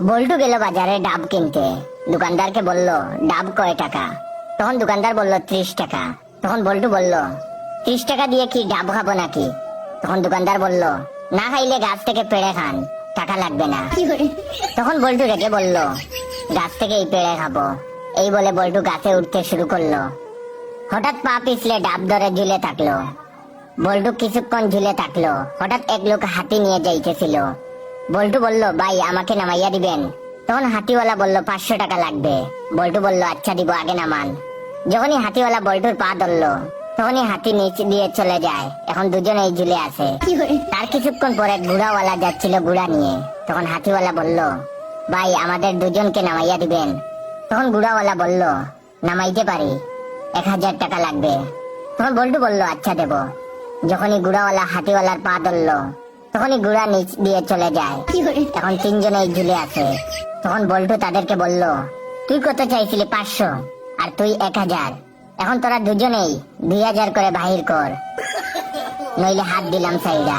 বল্টু গেল বাজারে ডাব কিনতে। দোকানদারকে বলল ডাব কয় টাকা? তখন দোকানদার বলল ত্রিশ টাকা। তখন বল্টু বলল ত্রিশ টাকা দিয়ে কি ডাব খাব নাকি? তখন দোকানদার বলল না খাইলে গাছ থেকে পেড়ে খান টাকা লাগবে না। তখন বল্টু রেখে বলল গাছ থেকে এই পেড়ে খাব। এই বলে বল্টু গাছে উঠতে শুরু করল। হঠাৎ পা পিছলে ডাব ধরে ঝুলে থাকল। বল্টু কিছুক্ষণ ঝুলে থাকল। হঠাৎ এক লোক হাতি নিয়ে যাইতেছিল। বল্টু বলল ভাই আমাকে নামাইয়া দিবেন। তখন হাতিওয়ালা বলল পাঁচশো টাকা লাগবে। বল্টু বলল আচ্ছা দিব আগে নামান। যখনই হাতিওয়ালা বল্টুর পা ধরলো তখনই হাতি নিচ দিয়ে চলে যায়। এখন দুজনেই ঝুলে আছে। তার কিছুক্ষণ পরে ঘোড়াওয়ালা যাচ্ছিল ঘোড়া নিয়ে। তখন হাতিওয়ালা বলল ভাই আমাদের দুজনকে নামাইয়া দিবেন। তখন ঘোড়াওয়ালা বলল নামাইতে পারি এক হাজার টাকা লাগবে। তখন বল্টু বলল আচ্ছা দেব। যখনই গুড়াওয়ালা হাতিওয়ালার পা ধরলো তখনই গুড়া নিচ দিয়ে চলে যায়। তখন তিনজনেই ঝুলে আছে। তখন বল্টু তাদেরকে বলল তুই কত চাইছিলি পাঁচশো? আর তুই এক হাজার। এখন তোরা দুজনেই দুই হাজার করে বাহির কর। নইলে হাত দিলাম সাইডা